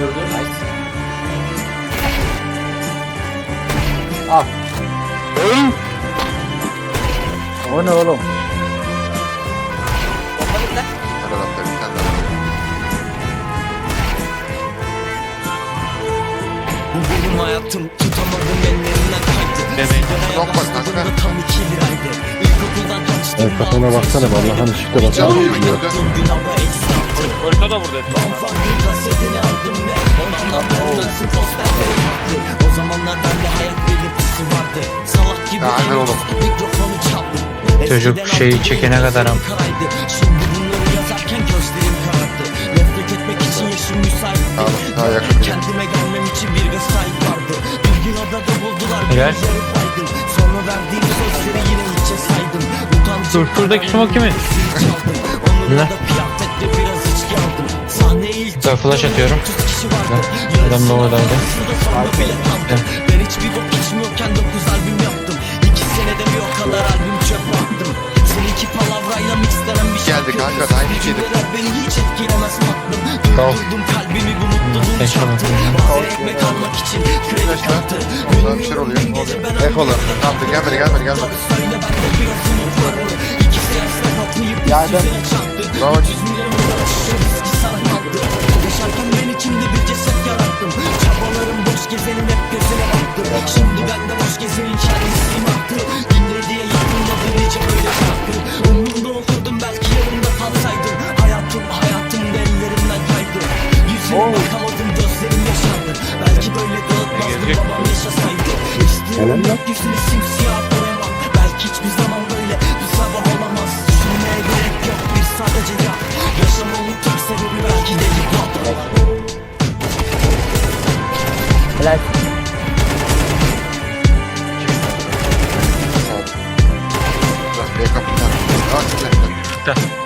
Gördün. Al. O ne oğlum? Atlar bir tane daha. Bu benim hayatım tutamadım ellerimden kaydı. Yok bak kanka. Tam iki liraydı İlkokuldan kaçtım Ay kafana baksana vallahi ışıkta basar Canım altı Harita da burada. Fanfangın Tamam, daha yakın. Kendime gelmem için bir vardı. Bir gün buldular baygın Sonra verdiğim sözleri yine hiçe saydım. Utancım Dur şuradaki smoke kimin? Ne? da kıyafetle biraz içki aldım Sahneye ilk Dur, flash atıyorum. 30 kişi vardı. Adam da oradaydı. Hiçbir bok içmiyorken 9 albüm yaptım. 2 senede bir o kadar albüm çöp attım. Seninki palavrayla mixlenen bir Geldi kanka, yeni yedim. Cümleler beni hiç etkilemez Tamam. Durdurdum kalbimi bu mutluluğun bakayım. Bazen ekmek almak için kredi kartı. ondan bir şeyler oluyor. Dün gece ben Ek olur. Tamam dur gelmedi gelmedi gelmedi. Söyle ben de biraz Gökyüzünü simsiyah boyamam Belki hiçbir zaman böyle bu sabah olamaz. Düşünmeye gerek yok bir sadece yap. Yaşamanın tek sebebi belki de hip hop Helal. Bak